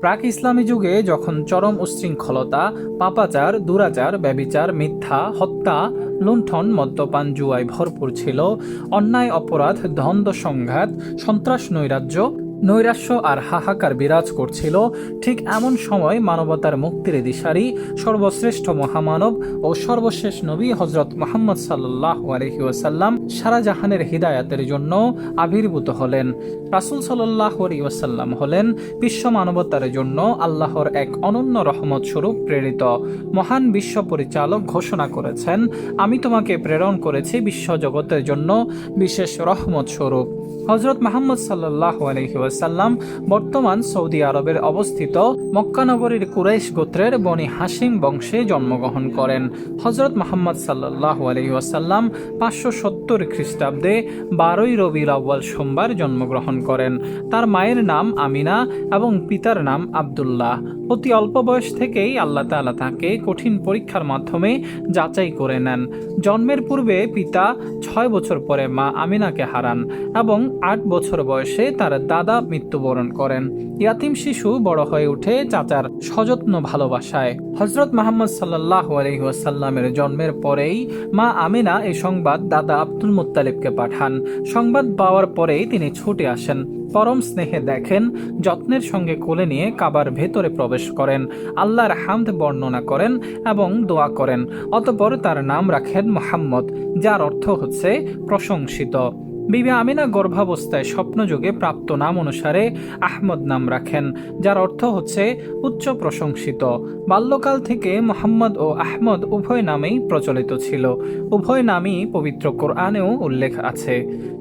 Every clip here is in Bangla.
প্রাক ইসলামী যুগে যখন চরম উশৃঙ্খলতা, পাপাচার, দুরাচার, ব্যবিচার, মিথ্যা, হত্যা, লুণ্ঠন, মদ্যপান জুয়ায় ভরপুর ছিল, অন্যায়, অপরাধ দ্বন্দ্ব সংঘাত সন্ত্রাস, নৈরাজ্য নৈরাশ্য আর হাহাকার বিরাজ করছিল। ঠিক এমন সময় মানবতার মুক্তির দিশারি, সর্বশ্রেষ্ঠ মহামানব ও সর্বশেষ নবী হজরত মোহাম্মদ সাল্লাহ আলহি ওয়াসাল্লাম সারা জাহানের হৃদায়াতের জন্য আবির্ভূত হলেন। রাসুল সাল্লাহ ওয়াসাল্লাম হলেন বিশ্ব মানবতার জন্য আল্লাহর এক অনন্য রহমত স্বরূপ প্রেরিত। মহান বিশ্ব পরিচালক ঘোষণা করেছেন, আমি তোমাকে প্রেরণ করেছি বিশ্ব জগতের জন্য বিশেষ রহমত স্বরূপ। হজরত মাহমদ সাল্লাহ আলহিউসাল্লাম বর্তমান সৌদি আরবের অবস্থিত মক্কানগরীর কুরাইশ গোত্রের বনি হাসিম বংশে জন্মগ্রহণ করেন। হজরত মাহমদ সাল্লাহ আলহিউসাল্লাম পাঁচশো সত্তর খ্রিস্টাব্দে বারোই রবির আউ্বাল সোমবার জন্মগ্রহণ করেন। তার মায়ের নাম আমিনা এবং পিতার নাম আবদুল্লাহ। অতি অল্প বয়স থেকেই আল্লাহ তাআলা তাকে কঠিন পরীক্ষার মাধ্যমে যাচাই করে নেন। জন্মের পূর্বে পিতা ছয় বছর পরে মা আমিনাকে হারান এবং আট বছর বয়সে তার দাদা মৃত্যুবরণ করেন। ইয়াতিম শিশু বড় হয়ে ওঠে চাচার সযত্ন ভালোবাসায়। হজরত মাহমদ সাল্লাহ আলহিহাসাল্লামের জন্মের পরেই মা আমিনা এই সংবাদ দাদা আব্দুল মুত্তালিবকে পাঠান। সংবাদ পাওয়ার পরেই তিনি ছুটে আসেন। পরম স্নেহে দেখেন, যত্নের সঙ্গে কোলে নিয়ে কাবার ভেতরে প্রবেশ করেন। আল্লাহর হামদ বর্ণনা করেন এবং দোয়া করেন। অতপর তার নাম রাখেন মোহাম্মদ, যার অর্থ হচ্ছে প্রশংসিত। বিবি আমিনা গর্ভাবস্থায় স্বপ্নযোগে প্রাপ্ত নাম অনুসারে আহমদ নাম রাখেন, যার অর্থ হচ্ছে উচ্চ প্রশংসিত। বাল্যকাল থেকে মোহাম্মদ ও আহমদ উভয় নামেই প্রচলিত ছিল। উভয় নামই পবিত্র কোরআনেও উল্লেখ আছে।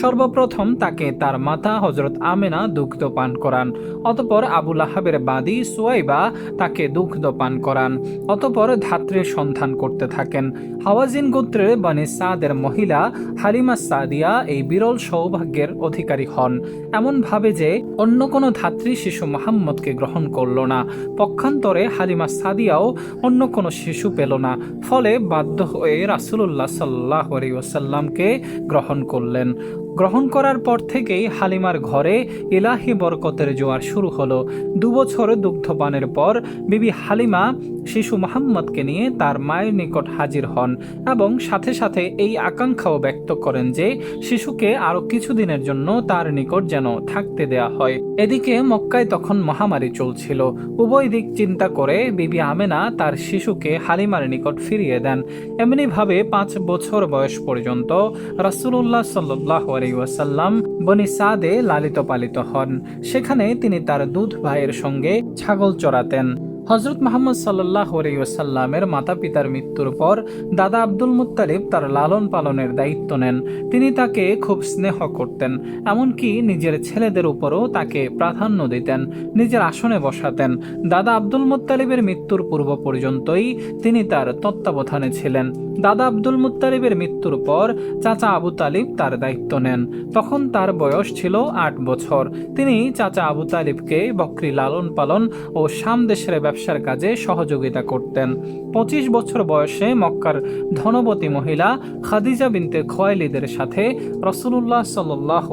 সর্বপ্রথম তাকে তার মাতা হজরত আমেনা দুগ্ধ পান করান, অতপর আবুল আহাবের বাদী সুয়াইবা তাকে দুগ্ধ পান করান, অতপর ধাত্রীর সন্ধান করতে থাকেন। হাওয়াজিন গোত্রের বানি সাদের মহিলা হালিমা সাদিয়া এই বিরল সৌভাগ্যের অধিকারী হন। এমন ভাবে যে অন্য কোনো ধাত্রী শিশু মোহাম্মদকে গ্রহণ করল না। পক্ষান্তরে হালিমা সাদিয়াও অন্য কোনো শিশু পেল না। ফলে বাধ্য হয়ে রাসুল্লাহ সাল্লাহ ওসাল্লামকে গ্রহণ করলেন। গ্রহণ করার পর থেকেই হালিমার ঘরে ইলাহি বরকতের জোয়ার শুরু হলো। দুবছর দুগ্ধপানের পর বিবি হালিমা শিশু মোহাম্মদকে নিয়ে তার মায়ের নিকট হাজির হন এবং সাথে সাথে এই আকাঙ্ক্ষাও ব্যক্ত করেন যে শিশুকে আরও কিছুদিনের জন্য তার নিকট যেন থাকতে দেয়া হয়। এদিকে মক্কায় তখন মহামারী চলছিল। উভয় দিক চিন্তা করে বিবি আমেনা তার শিশুকে হালিমার নিকট ফিরিয়ে দেন। এমনিভাবে পাঁচ বছর বয়স পর্যন্ত রাসুল্লাহ সাল্লাহ ওয়াসাল্লাম বনি সাদে লালিত পালিত হন। সেখানে তিনি তার দুধ ভাইয়ের সঙ্গে ছাগল চড়াতেন। হজরত মোহাম্মদ সাল্লাহ ওসাল্লামের মাতা পিতার মৃত্যুর পর দাদা আব্দুল মুত্তালিব তার লালন পালনের দায়িত্ব নেন। তিনি তাকে খুব স্নেহ করতেন, এমনকি নিজের ছেলেদের উপরও তাকে প্রাধান্য দিতেন, নিজের আসনে বসাতেন। দাদা আব্দুল মুত্তালিবের মৃত্যুর পূর্ব পর্যন্তই তিনি তার তত্ত্বাবধানে ছিলেন। দাদা আব্দুল মুত্তালিবের মৃত্যুর পর চাচা আবু তালিব তার দায়িত্ব নেন। তখন তার বয়স ছিল আট বছর। তিনি চাচা আবু তালিবকে বকরি লালন পালন ও সামদেশের ব্যবসার কাজে সহযোগিতা করতেন। পঁচিশ বছর বয়সে মক্কার ধনবতী মহিলা খাদিজা বিনতে খোয়াইলিদের সাথে রসুল্লাহ সাল্লাহ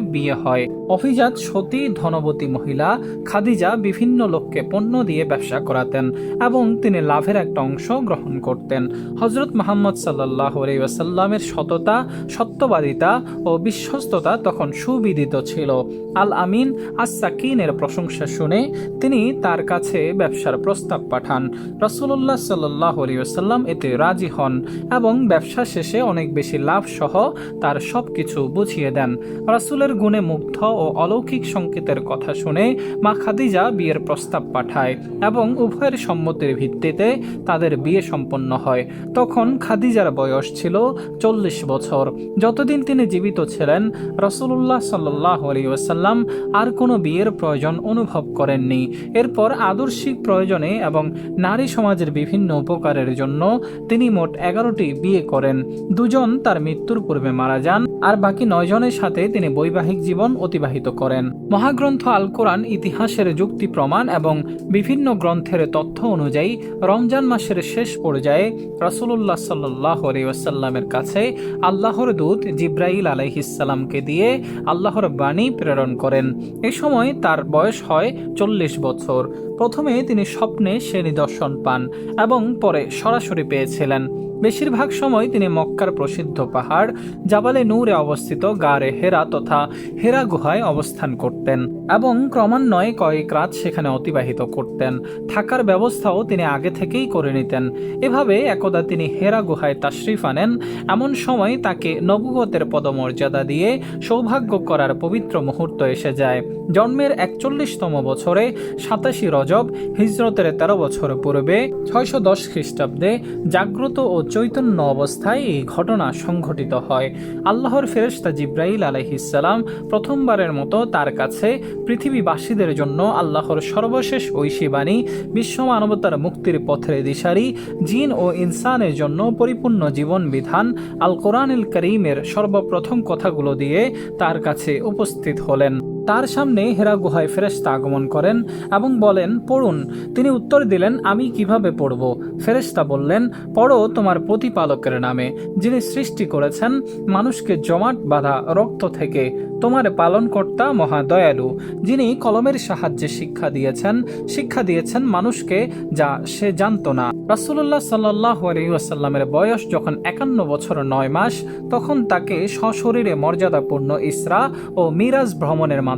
বিয়ে হয়। অভিজাত সতী ধনবতী মহিলা খাদিজা বিভিন্ন লোককে পণ্য দিয়ে ব্যবসা করাতেন এবং তিনি লাভের একটা অংশ গ্রহণ করতেন। হজরত মোহাম্মদ সাল্লাহ আলিয়াসাল্লামের সততা, সত্যবাদিতা ও বিশ্বস্ততা তখন সুবিদিত ছিল। আল আমিন আস সাকিনের প্রশংসা শুনে তিনি তার কাছে ব্যবসার প্রস্তাব পাঠান। রসুল্লাহ সাল্লাহ আলিয়াল্লাম এতে রাজি হন এবং ব্যবসা শেষে অনেক বেশি লাভ সহ তার সব কিছু বুঝিয়ে দেন। রাসুলের গুণে মুগ্ধ ও অলৌকিক সংকেতের কথা শুনে মা খাদিজা বিয়ের প্রস্তাব পাঠায় এবং উভয়ের সম্মতির ভিত্তিতে তাদের বিয়ে সম্পন্ন হয়। তখন খাদিজার বয়স ছিল চল্লিশ বছর। যতদিন তিনি জীবিত ছিলেন রসুল্লাহ সাল্লাহ আলিয়াল্লাম আর কোনো বিয়ের প্রয়োজন অনুভব করেননি। এরপর আদর্শিক প্রয়োজনে এবং নারী সমাজের বিভিন্ন উপকারের জন্য তিনি মোট এগারোটি বিয়ে করেন। দুজন তার মৃত্যুর পূর্বে মারা যান, আর বাকি নয় জনের সাথে তিনি বৈবাহিক জীবন অতিবাহিত করেন। মহাগ্রন্থ আল কোরআন ইতিহাসের যুক্তি প্রমাণ এবং বিভিন্ন গ্রন্থের তথ্য অনুযায়ী রমজান মাসের শেষ পর্যায়ে রসুল রসুল্লাহ সাল্লাহ আলিউসাল্লামের কাছে আল্লাহর দূত জিব্রাইল আলাইহিসাল্লামকে দিয়ে আল্লাহর বাণী প্রেরণ করেন। এ সময় তার বয়স হয় চল্লিশ বছর। প্রথমে তিনি স্বপ্নে সে নিদর্শন পান এবং পরে সরাসরি পেয়েছিলেন। বেশিরভাগ সময় তিনি মক্কার প্রসিদ্ধ পাহাড়, জাবালে নূরে অবস্থিত গারে হেরা তথা হেরা গুহায় অবস্থান করতেন এবং ক্রমান্বয়ে কয়েক রাত সেখানে অতিবাহিত করতেন। থাকার ব্যবস্থাও তিনি আগে থেকেই করে নিতেন। এভাবে একদা তিনি হেরা গুহায় তাশরিফ আনেন। এমন সময় তাকে নবগতের পদমর্যাদা দিয়ে সৌভাগ্য করার পবিত্র মুহূর্ত এসে যায়। জন্মের একচল্লিশতম বছরে সাতাশি রজব, হিজরতের তেরো বছর পূর্বে ছয়শো দশ খ্রিস্টাব্দে জাগ্রত ও চৈতন্য অবস্থায় এই ঘটনা সংঘটিত হয়। আল্লাহর ফেরেশতা জিব্রাইল আলহিসাল্লাম প্রথমবারের মতো তার কাছে পৃথিবীবাসীদের জন্য আল্লাহর সর্বশেষ ঐশী বাণী বিশ্ব মানবতার মুক্তির পথের দিশারি, জিন ও ইনসানের জন্য পরিপূর্ণ জীবন বিধান আল কোরআনুল করিমের সর্বপ্রথম কথাগুলো দিয়ে তার কাছে উপস্থিত হলেন। তার সামনে হেরা গুহায় ফেরেশতা আগমন করেন এবং বলেন, পড়ুন। তিনি উত্তর দিলেন, আমি কীভাবে পড়ব? ফেরেশতা বললেন, পড়ো তোমার প্রতিপালকের নামে, যিনি সৃষ্টি করেছেন মানুষকে জমাট বাঁধা রক্ত থেকে। তোমার পালনকর্তা মহাদয়ালু, যিনি কলমের সাহায্যে শিক্ষা দিয়েছেন শিক্ষা দিয়েছেন মানুষকে যা সে জানত না। রাসুল্লাহ সাল্লাহ আলহিউসাল্লামের বয়স যখন একান্ন বছর নয় মাস, তখন তাকে সশরীরে মর্যাদাপূর্ণ ইসরা ও মিরাজ ভ্রমণের মাধ্যমে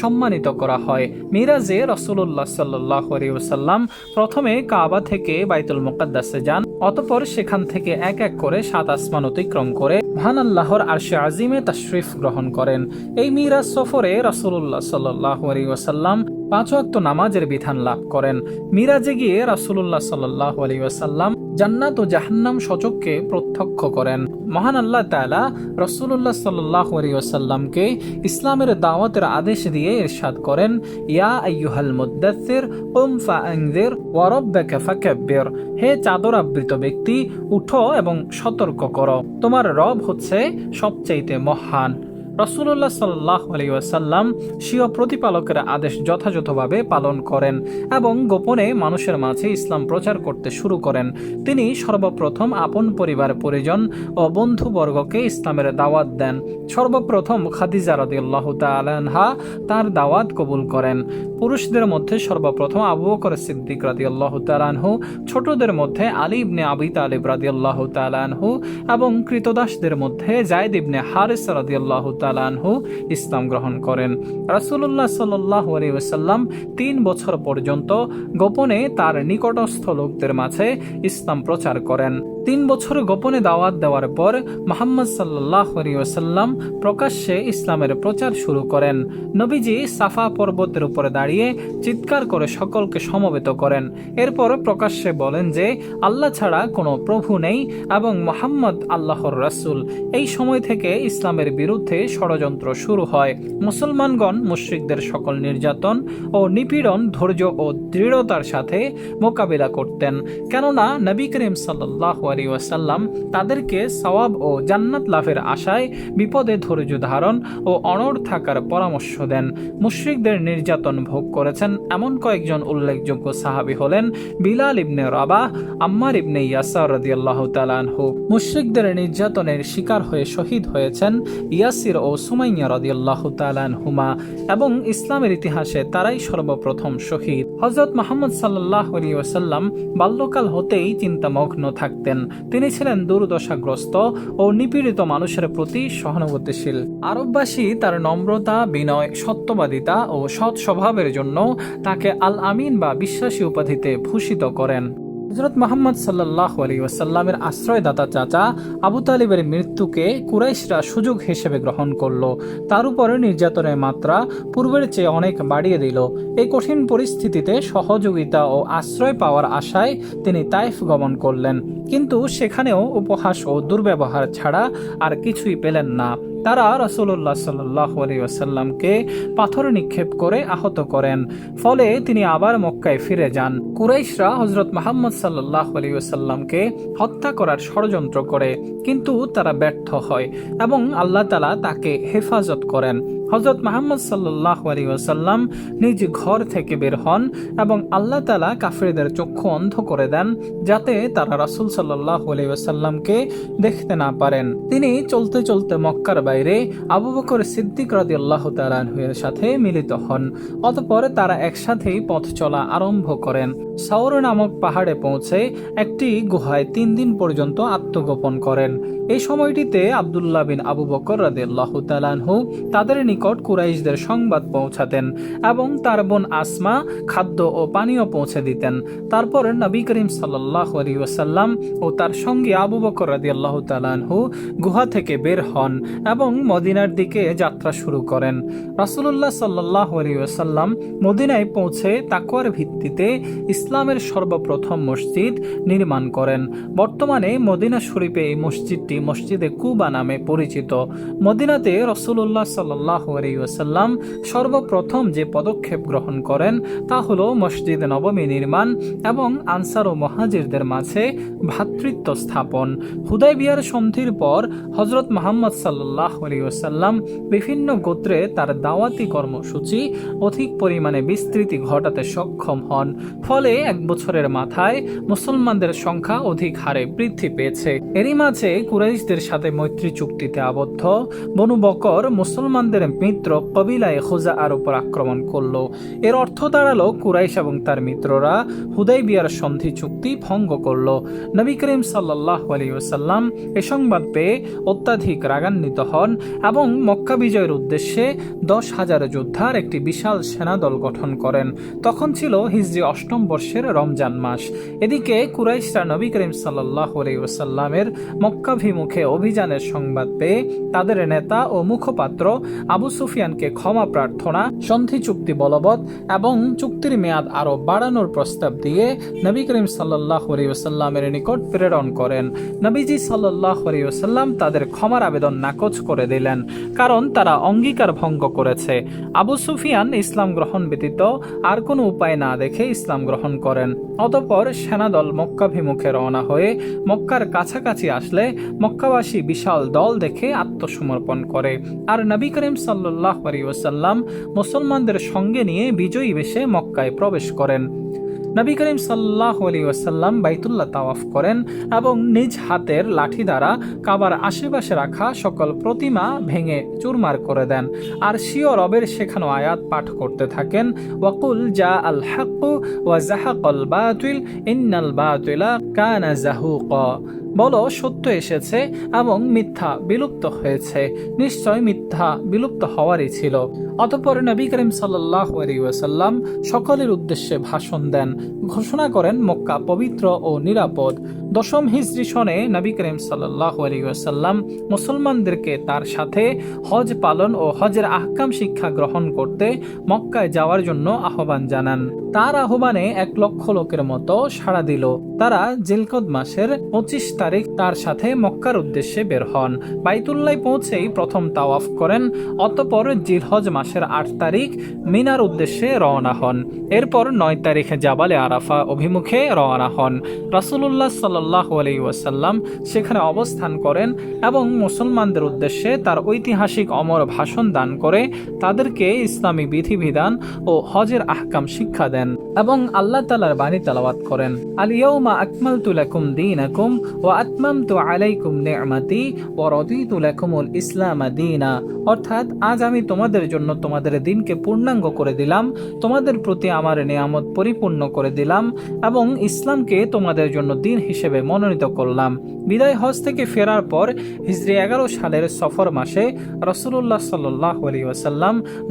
সম্মানিত করা হয়। মিরাজে রসুল্লাহ সাল্লাহ প্রথমে কাবা থেকে বাইতুল মোকাদ্দাসে যান, অতপর সেখান থেকে এক এক করে সাত আসমান অতিক্রম করে ভান আল্লাহর আরশে আজিমে তাশরিফ গ্রহণ করেন। এই মিরাজ সফরে রাসুল্লাহ সাল্লাহ পাঁচ ওয়াক্ত নামাজের বিধান লাভ করেন। মিরাজে গিয়ে রাসুল্লাহ সাল্লাহ আলী ওয়াসাল্লাম জান্নাত ও জাহান্নাম সচককে প্রত্যক্ষ করেন। মহান আল্লাহ তালা রসুল্লাহ সাল্লাহ ইসলামের দাওয়াতের আদেশ দিয়ে ইরশাদ করেন, ইয়া আইয়ুহাল মুদ্দাসির উম ফাআনজির ওয়ারাব্বাকা ফাকাব্বির। হে চাদর আবৃত ব্যক্তি, উঠো এবং সতর্ক করো। তোমার রব হচ্ছে সবচাইতে মহান। রসুল্লাহ সাল্লাহ আলিয়াসাল্লাম স্বীয় প্রতিপালকের আদেশ যথাযথভাবে পালন করেন এবং গোপনে মানুষের মাঝে ইসলাম প্রচার করতে শুরু করেন। তিনি সর্বপ্রথম আপন পরিবার, পরিজন ও বন্ধুবর্গকে ইসলামের দাওয়াত দেন। সর্বপ্রথম খাদিজা রদিয়াল্লাহ তালহা তার দাওয়াত কবুল করেন। পুরুষদের মধ্যে সর্বপ্রথম আবু বকর সিদ্দিক রাদিয়াল্লাহ তালানহু ছোটদের মধ্যে আলী ইবনে আবি তালিব রাদিয়াল্লাহ তালানহু এবং কৃতদাসদের মধ্যে জায়দ ইবনে হারিস রাদিয়াল্লাহ তালানহু ইসলাম গ্রহণ করেন। রাসুল্লাহ সাল্লাহ আলিউসাল্লাম তিন বছর পর্যন্ত গোপনে তার নিকটস্থ লোকদের মাঝে ইসলাম প্রচার করেন। তিন বছর গোপনে দাওয়াত দেওয়ার পর মোহাম্মদ সাল্লাহ প্রকাশ্যে ইসলামের প্রচার শুরু করেন। নবীজি সাফা পর্বতের উপরে দাঁড়িয়ে চিৎকার করে সকলকে সমবেত করেন। এরপর প্রকাশ্যে বলেন যে, আল্লাহ ছাড়া কোনো প্রভু নেই এবং মোহাম্মদ আল্লাহর রাসুল। এই সময় থেকে ইসলামের বিরুদ্ধে ষড়যন্ত্র শুরু হয়। মুসলমানগণ, মুশ্রিকদের সকল নির্যাতন ও নিপীড়ন, ধৈর্য ও দৃঢ়তার সাথে মোকাবিলা করতেন। কেননা নবী করিম সাল্লাহ আলী ওয়াসাল্লাম তাদেরকে সওয়াব ও জান্নাত লাভের আশায় বিপদে ধৈর্য ধারণ ও অনড় থাকার পরামর্শ দেন। মুশ্রিকদের নির্যাতন ভোগ করেছেন এমন কয়েকজন উল্লেখযোগ্য সাহাবি হলেন বিলাল ইবনে রাবাহ, আম্মার ইবনে ইয়াসার রাদিয়াল্লাহু তাআলাহু মুশ্রিকদের নির্যাতনের শিকার হয়ে শহীদ হয়েছেন ইয়াসির ও সুমাইয়া রাদিয়াল্লাহু তাআলাহুমা এবং ইসলামের ইতিহাসে তারাই সর্বপ্রথম শহীদ। হযরত মোহাম্মদ সাল্লাহ আলাইহি ওসাল্লাম বাল্যকাল হতেই চিন্তামগ্ন থাকতেন। তিনি ছিলেন দুর্দশাগ্রস্ত ও নিপীড়িত মানুষের প্রতি সহানুভূতিশীল। আরববাসী তার নম্রতা, বিনয়, সত্যবাদিতা ও সৎ স্বভাবের জন্য তাকে আল আমিন বা বিশ্বাসী উপাধিতে ভূষিত করেন। হজরত মোহাম্মদ সাল্লাহ আলী ওয়াসাল্লামের আশ্রয়দাতা চাচা আবু তালিবের মৃত্যুকে কুরাইশরা সুযোগ হিসেবে গ্রহণ করল। তার উপরে নির্যাতনের মাত্রা পূর্বের চেয়ে অনেক বাড়িয়ে দিল। এই কঠিন পরিস্থিতিতে সহযোগিতা ও আশ্রয় পাওয়ার আশায় তিনি তাইফ গমন করলেন। কিন্তু সেখানেও উপহাস ও দুর্ব্যবহার ছাড়া আর কিছুই পেলেন না। তারা রসুল্লাহ সাল্লাহ আসাল্লামকে পাথর নিক্ষেপ করে আহত করেন। ফলে তিনি আবার মক্কায় ফিরে যান। কুরাইশরা হজরত মোহাম্মদ সাল্লাহ আলিউসাল্লামকে হত্যা করার ষড়যন্ত্র করে, কিন্তু তারা ব্যর্থ হয় এবং আল্লাহ তালা তাকে হেফাজত করেন। হজরত মাহমদ সাল্লাহ আলী ওয়াসাল্লাম নিজ ঘর থেকে বের হন এবং আল্লাহ তালা কাফেরদের চক্ষু অন্ধ করে দেন যাতে তারা রাসুল সাল্লাহ আলী দেখতে না পারেন। তিনি চলতে চলতে মক্কার বাইরে আবু বকর সিদ্দিক রাজি আল্লাহ তালাহের সাথে মিলিত হন। অতপর তারা একসাথেই পথ চলা আরম্ভ করেন। সাউর নামক পাহাড়ে পৌঁছে একটি গুহায় তিন দিন পর্যন্ত আত্মগোপন করেন। এই সময়টিতে আবদুল্লাহ বিন আবু বকর রাদিয়াল্লাহ তালানহু তাদের নিকট কুরাইশদের সংবাদ পৌঁছাতেন এবং তার বোন আসমা খাদ্য ও পানীয় পৌঁছে দিতেন। তারপর নবী করিম সাল্লাহ আলী ওয়াসাল্লাম ও তার সঙ্গে আবু বকর রাদিয়াল্লাহ তালানহু গুহা থেকে বের হন এবং মদিনার দিকে যাত্রা শুরু করেন। রাসুল্লাহ সাল্লাহ আলী মদিনায় পৌঁছে তাকুয়ার ভিত্তিতে ইসলামের সর্বপ্রথম মসজিদ নির্মাণ করেন। বর্তমানে মদিনা শরীফে এই মসজিদটি মসজিদে কুবা নামে পরিচিত। মদিনাতে রসুল্লাহ সাল্লাহ ওয়াসাল্লাম সর্বপ্রথম যে পদক্ষেপ গ্রহণ করেন তা হল মসজিদ নবমী নির্মাণ এবং আনসার ও মহাজিরদের মাঝে ভ্রাতৃত্ব স্থাপন। হুদাই বিয়ার সন্ধির পর হজরত মোহাম্মদ সাল্লাহ ওয়াসাল্লাম বিভিন্ন গোত্রে তার দাওয়াতি কর্মসূচি অধিক পরিমাণে বিস্তৃতি ঘটাতে সক্ষম হন। ফলে এক বছরের মাথায় মুসলমানদের সংখ্যা অধিক হারে বৃদ্ধি পেয়েছে। এরই মাঝে কুরাইশদের সাথে মৈত্রী চুক্তিতে আবদ্ধ বনু বকর মুসলমানদের মিত্র কবিলায় খোজা আর উপর আক্রমণ করল। এর অর্থ দাঁড়াল কুরাইশ এবং তার মিত্ররা হুদাই বিয়ার সন্ধি চুক্তি ভঙ্গ করল। নবী করিম সাল্লাহ আলী ওসাল্লাম এ সংবাদ পেয়ে অত্যাধিক রাগান্বিত হন। এবং মক্কা বিজয়ের উদ্দেশ্যে দশ হাজার যোদ্ধার একটি বিশাল সেনাদল গঠন করেন। তখন ছিল হিজরি অষ্টম বর্ষের রমজান মাস। এদিকে কুরাইশরা নবী করিম সাল্লাহ আলী মক্কাভিমুখে অভিযানের সংবাদ পেয়ে তাদের নেতা ও মুখপাত্র আবু সুফিয়ানকে ক্ষমা প্রার্থনা, সন্ধি চুক্তি বলবৎ এবং চুক্তির মেয়াদ আরও বাড়ানোর প্রস্তাব দিয়ে নবী করিম সাল্লাহ ওসাল্লামের নিকট প্রেরণ করেন। নবীজি সাল্লাহ তাদের ক্ষমার আবেদন নাকচ করে দিলেন, কারণ তারা অঙ্গীকার ভঙ্গ করেছে। আবু সুফিয়ান ইসলাম গ্রহণ ব্যতীত আর কোনো উপায় না দেখে ইসলাম গ্রহণ করেন। অতপর সেনাদল মক্কাভিমুখে রওনা হয়ে মক্কার কাছাকাছি আসলে মক্কাবাসী বিশাল দল দেখে আত্মসমর্পণ করে। আর নবী করিম সাল্লাহ ওসাল্লাম মুসলমানদের সঙ্গে নিয়ে বিজয়ী বেশে মক্কায় প্রবেশ করেন। নবী করিম সাল্লাহ আলী ওয়াসাল্লাম বাইতুল্লাহ তাওয়াফ করেন এবং নিজ হাতের লাঠি দ্বারা কাবার আশেপাশে রাখা সকল প্রতিমা ভেঙে চুরমার করে দেন। আর শিও রবের শেখানো আয়াত পাঠ করতে থাকেন, ওয়াকুল জা আল হাক্কু ওয়া জাহাকল বাতুল, ইন্নাল বাতুলা কানা জাহুক। বলো, সত্য এসেছে এবং মিথ্যা বিলুপ্ত হয়েছে। নিশ্চয় মিথ্যা বিলুপ্ত হওয়ারই ছিল। অতঃপর নবী করিম সাল্লাহ ওয়াসাল্লাম সকলের উদ্দেশ্যে ভাষণ দেন। ঘোষণা করেন মক্কা পবিত্র ও নিরাপদ। দশম হিজরি সনে নবী করিম সাল্লাহ ওয়াসাল্লাম মুসলমানদেরকে তার সাথে হজ পালন ও হজের আহকাম শিক্ষা গ্রহণ করতে মক্কায় যাওয়ার জন্য আহ্বান জানান। তার আহ্বানে এক লক্ষ লোকের মতো সাড়া দিল। তারা জিলকদ মাসের পঁচিশ তারিখ তার সাথে মক্কার উদ্দেশ্যে বের হন। বাইতুল্লায় পৌঁছেই প্রথম তাওয়াফ করেন, অতপর জিলহজ মাসের আট তারিখ মিনার উদ্দেশ্যে রওনা হন। এরপর নয় তারিখে জাবালে আরাফা অভিমুখে রওনা হন। রাসুল্লাহ সাল্লাহ আলী ওয়াসাল্লাম সেখানে অবস্থান করেন এবং মুসলমানদের উদ্দেশ্যে তার ঐতিহাসিক অমর ভাষণ দান করে তাদেরকে ইসলামী বিধিবিধান ও হজের আহকাম শিক্ষা দেন এবং আল্লাহ তালার বাণী তালাওয়াত করেন। আলিয়াউমা আকমালতু লাকুম দীনাকুম ওয়া আতমামতু আলাইকুম নি'মাতি ওয়া রাদিতু লাকুমুল ইসলাম দীনা। অর্থাৎ আজ আমি তোমাদের জন্য তোমাদের দিনকে পূর্ণাঙ্গ করে দিলাম, তোমাদের প্রতি আমার নিয়ামত পরিপূর্ণ করে দিলাম এবং ইসলামকে তোমাদের জন্য দিন হিসেবে মনোনীত করলাম। বিদায় হজ থেকে ফেরার পর হিজরি এগারো সালের সফর মাসে রসুল্লাহ সাল্লাহ আলী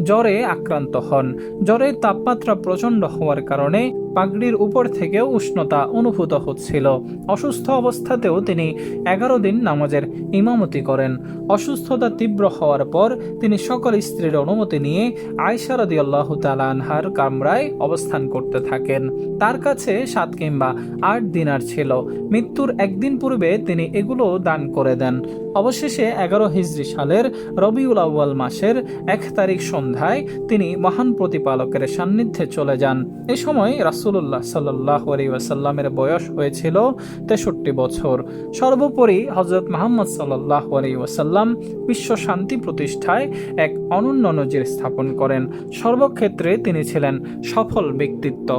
জ্বরে আক্রান্ত হন। জ্বরের তাপমাত্রা প্রচণ্ড হওয়ার কারণে পাগড়ির উপর থেকেও উষ্ণতা অনুভূত হচ্ছিল। অসুস্থ অবস্থাতেও তিনি এগারো দিন নামাজের ইমামতি করেন। অসুস্থতা তীব্র হওয়ার পর তিনি সকল স্ত্রীর অনুমতি নিয়ে আয়সা রদি আল্লাহ আনহার কামরায় অবস্থান করতে থাকেন। তার কাছে সাত কিংবা আট দিনার ছিল। মৃত্যুর একদিন পূর্বে তিনি এগুলো দান করে দেন। অবশেষে এগারো হিজরি সালের রবিউল আউ্য়াল মাসের এক তারিখ সন্ধ্যায় তিনি মহান প্রতিপালকের সান্নিধ্যে চলে যান। এ সময় রাসুল রসুল্লাহ সাল্লাহ ওয়াসাল্লামের বয়স হয়েছিল তেষট্টি বছর। সর্বোপরি হজরত মোহাম্মদ সাল্লাহ আলী ওয়াসাল্লাম বিশ্ব শান্তি প্রতিষ্ঠায় এক অনন্য নজির স্থাপন করেন। সর্বক্ষেত্রে তিনি ছিলেন সফল ব্যক্তিত্ব।